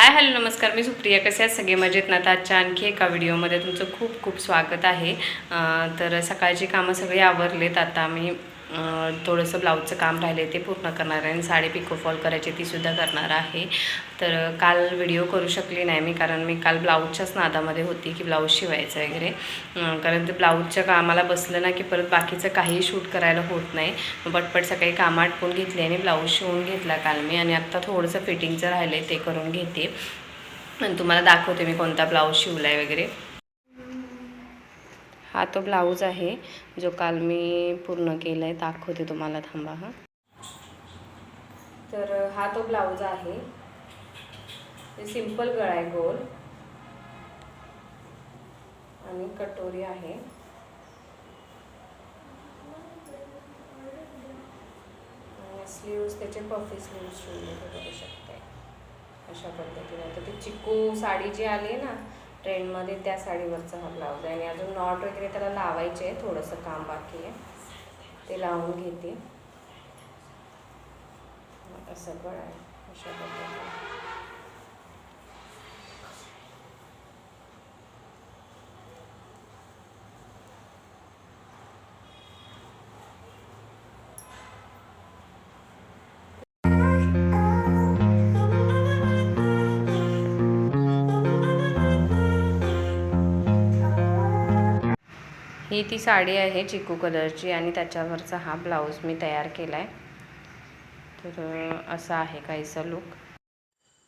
Hi hello नमस्कार. मी सुप्रिया. कसे आहेत? सगळे मजेत ना? तर आजच्या आणखी एका व्हिडिओमध्ये तुमचं खूप खूप स्वागत आहे. तर सकाळची कामं सगळी आवरलेत. आता मी थोडंसं ब्लाऊजचं काम राहिलं ते पूर्ण करणार आहे आणि साडी पिको फॉल करायची तीसुद्धा करणार आहे. तर काल व्हिडिओ करू शकली नाही मी कारण मी काल ब्लाऊजच्याच नादामध्ये होती की ब्लाऊज शिवायचं वगैरे. कारण ते ब्लाऊजच्या कामाला बसलं ना की परत बाकीचं काही शूट करायला होत नाही. पटपट सकाळी कामं आटपून घेतली आणि ब्लाऊज शिवून घेतला काल मी आणि आत्ता थोडंसं फिटिंगचं राहिलं आहे ते करून घेते. आणि तुम्हाला दाखवते मी कोणता ब्लाऊज शिवला आहे वगैरे. हा तो ब्लाऊज आहे जो काल मी पूर्ण केला आहे दाखवते तुम्हाला थांबा हा. तर हा तो ब्लाऊज आहे. सिंपल गळा आहे गोल. आणि कटोरी आहे. स्लीव्स त्याचे पफी स्लीव्स शिवले बघू शकते अशा पद्धतीने. आता ते चिकू साडी जी आली आहे ना ट्रेंडमध्ये त्या साडीवरचा हा ब्लाऊज आहे. आणि अजून नॉट वगैरे त्याला लावायचे आहे थोडंसं काम बाकी आहे. ते लावून घेते. असं पण आहे. अशा पद्धतीने. ही ती साडी आहे चिकू कलरची आणि त्याच्यावरचा हा ब्लाऊज मी तयार केला आहे तर असा आहे काहीसा लुक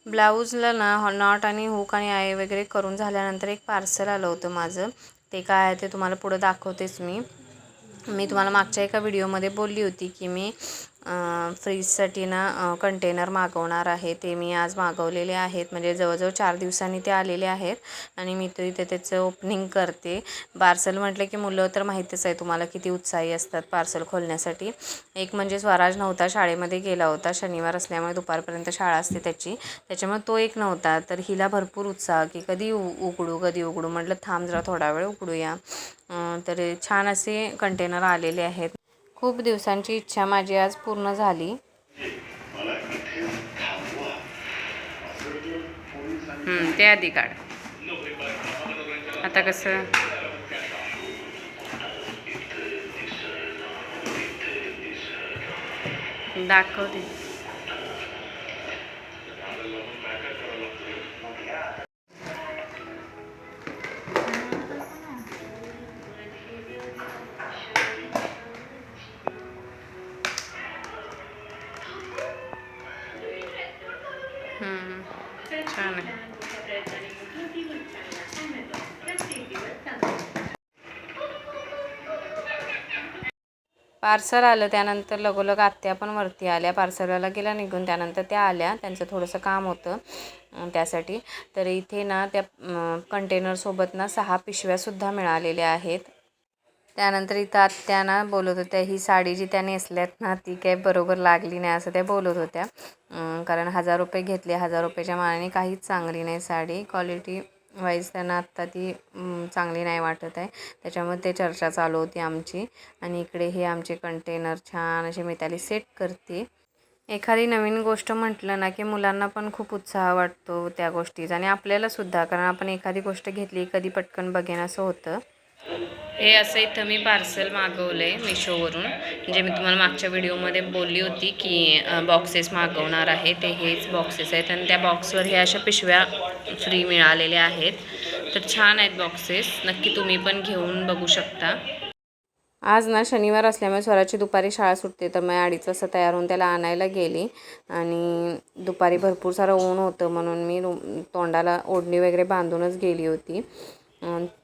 ब्लाऊजला ना नॉट आणि हुक आणि आय वगैरे करून झाल्यानंतर एक पार्सल आलं होतं माझं. ते काय आहे ते तुम्हाला पुढं दाखवतेच मी. मी तुम्हाला मागच्या एका व्हिडिओमध्ये बोलली होती की मी फ्रीजसाठी ना कंटेनर मागवणार आहे. ते मी आज मागवलेले आहेत. म्हणजे जवळजवळ चार दिवसांनी ते आलेले आहेत. आणि मी तो इथे त्याचं ओपनिंग करते. पार्सल म्हटलं की मुलं तर माहितीच आहे तुम्हाला किती उत्साही असतात पार्सल खोलण्यासाठी. एक म्हणजे स्वराज नव्हता शाळेमध्ये गेला होता. शनिवार असल्यामुळे दुपारपर्यंत शाळा असते त्याची. त्याच्यामुळे तो एक नव्हता. तर हिला भरपूर उत्साह की कधी उ- उघडू कधी उघडू. म्हटलं थांब जरा थोडा वेळ उघडूया. तर छान असे कंटेनर आलेले आहेत. खूप दिवसांची इच्छा माझी आज पूर्ण झाली. ते आधी काढ. आता कसं? दाखवते छान पार्सल आलं त्यानंतर लगोलग आत्या पण वरती आल्या. पार्सलवाला गेला निघून त्यानंतर त्या आल्या. त्यांचं थोडंसं काम होतं त्यासाठी. तर इथे ना त्या कंटेनरसोबत ना सहा पिशव्यासुद्धा मिळालेल्या आहेत. त्यानंतर इथं आत्या ना बोलत होत्या ही साडी जी त्या नेसल्यात ना ती काय बरोबर लागली नाही असं त्या बोलत होत्या. कारण हजार रुपये घेतले हजार रुपयाच्या मानाने काहीच चांगली नाही साडी. क्वालिटी वाईज त्यांना आत्ता ती चांगली नाही वाटत आहे. त्याच्यामुळे ते चर्चा चालू होती आमची. आणि इकडे हे आमचे कंटेनर छान असे मी त्याला सेट करते. एखादी नवीन गोष्ट म्हटलं ना की मुलांना पण खूप उत्साह वाटतो त्या गोष्टीचा. आणि आपल्यालासुद्धा कारण आपण एखादी गोष्ट घेतली कधी पटकन बघेन असं होतं. हे असं इथं मी पार्सल मागवलं आहे मिशोवरून जे मी तुम्हाला मागच्या व्हिडिओमध्ये बोलली होती की बॉक्सेस मागवणार आहे ते हेच बॉक्सेस आहेत आणि त्या बॉक्सवर ह्या अशा पिशव्या फ्री मिळालेल्या आहेत. तर छान आहेत बॉक्सेस नक्की तुम्ही पण घेऊन बघू शकता. आज ना शनिवार असल्यामुळे स्वराची दुपारी शाळा सुटते तर मी अडीच वाजता तयार होऊन त्याला आणायला गेली आणि दुपारी भरपूर सारं ऊन होतं म्हणून मी तोंडाला ओढणी वगैरे बांधूनच गेली होती.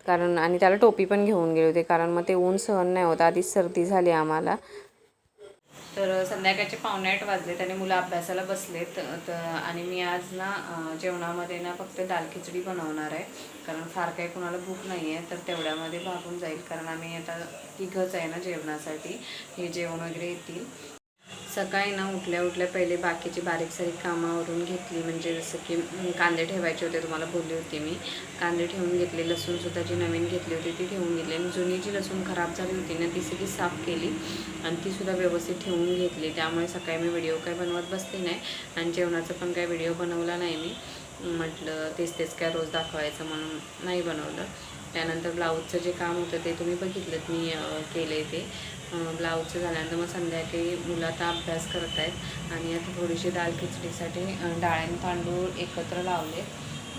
कारण आणि त्याला टोपी पण घेऊन गेले होते कारण मग ते ऊन सहन नाही होत. आधीच सर्दी झाली आम्हाला. तर संध्याकाळचे पावणे आठ वाजलेत आणि मुलं अभ्यासाला बसलेत. तर आणि मी आज ना जेवणामध्ये ना फक्त दाल खिचडी बनवणार आहे. कारण फार काही कुणाला भूक नाही आहे तर तेवढ्यामध्ये भागून जाईल. कारण आम्ही आता तिघंच आहे ना जेवणासाठी. हे जेवण वगैरे येतील. सकाळी ना उठल्या उठल्या पहिले बाकीची बारीक सारीक कामावरून घेतली. म्हणजे जसं की कांदे ठेवायचे होते तुम्हाला बोलली होती मी. कांदे ठेवून घेतले लसूणसुद्धा जी नवीन घेतली होती ती ठेवून घेतली. आणि जुनी जी लसूण खराब झाली होती ना ती सगळी साफ केली. आणि तीसुद्धा व्यवस्थित ठेवून घेतली. त्यामुळे सकाळी मी व्हिडिओ काय बनवत बसते नाही. आणि जेवणाचा पण काही व्हिडिओ बनवला नाही मी. म्हटलं तेच तेच काय रोज दाखवायचं म्हणून नाही बनवलं. त्यानंतर ब्लाऊजचं जे काम होतं ते तुम्ही बघितलं मी केलं आहे ते. ब्लाऊजचं झाल्यानंतर मग संध्याकाळी मुलं आता अभ्यास करत आहेत आणि आता थोडीशी दाल खिचडीसाठी अं, डाळ आणि तांदूळ एकत्र लावले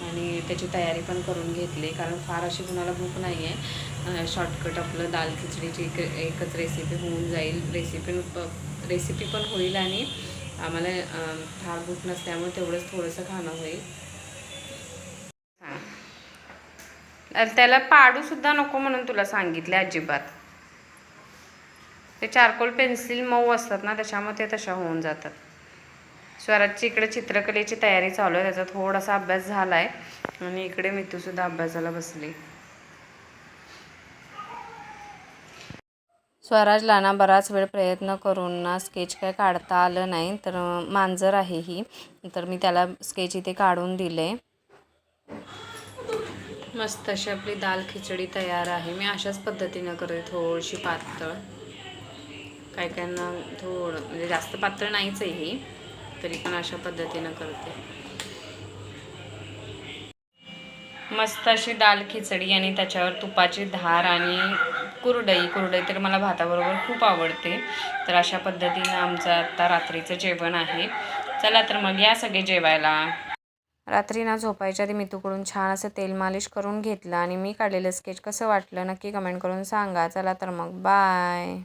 आणि त्याची तयारी पण करून घेतली. कारण फार अशी कुणाला भूक नाही आहे शॉर्टकट आपलं दाल खिचडीची एक एकच रेसिपी होऊन जाईल. रेसिपी रेसिपी पण होईल आणि आम्हाला फार भूक नसल्यामुळे तेवढंच थोडंसं खाणं होईल. त्याला पाडूसुद्धा नको म्हणून तुला सांगितले अजिबात. ते चारकोल पेन्सिल मऊ असतात ना त्याच्यामुळे ते तशा होऊन जातात. स्वराजची इकडे चित्रकलेची तयारी चालू आहे त्याचा थोडासा अभ्यास झाला आहे आणि इकडे मितूसुद्धा अभ्यासाला बसली. स्वराजला ना बराच वेळ प्रयत्न करून ना स्केच काय काढता आलं नाही तर मांजर आहे ही. तर मी त्याला स्केच इथे काढून दिले. मस्त अशी आपली दाल खिचडी तयार आहे. मी अशाच पद्धतीनं करते थोडीशी पातळ. काय काहींना थोडं म्हणजे जास्त पातळ नाहीच आहे ही तरी पण अशा पद्धतीनं करते. मस्त अशी दाल खिचडी आणि त्याच्यावर तुपाची धार आणि कुरडई कुरडई तर मला भाताबरोबर खूप आवडते. तर अशा पद्धतीनं आमचं आता रात्रीचं जेवण आहे. चला तर मग या सगळे जेवायला. रात्री ना झोपायच्या आधी मितूकडून छान असं तेल मालिश करून घेतलं आणि मी काढलेलं स्केच कसं वाटलं? नक्की कमेंट करून सांगा. चला तर मग. बाय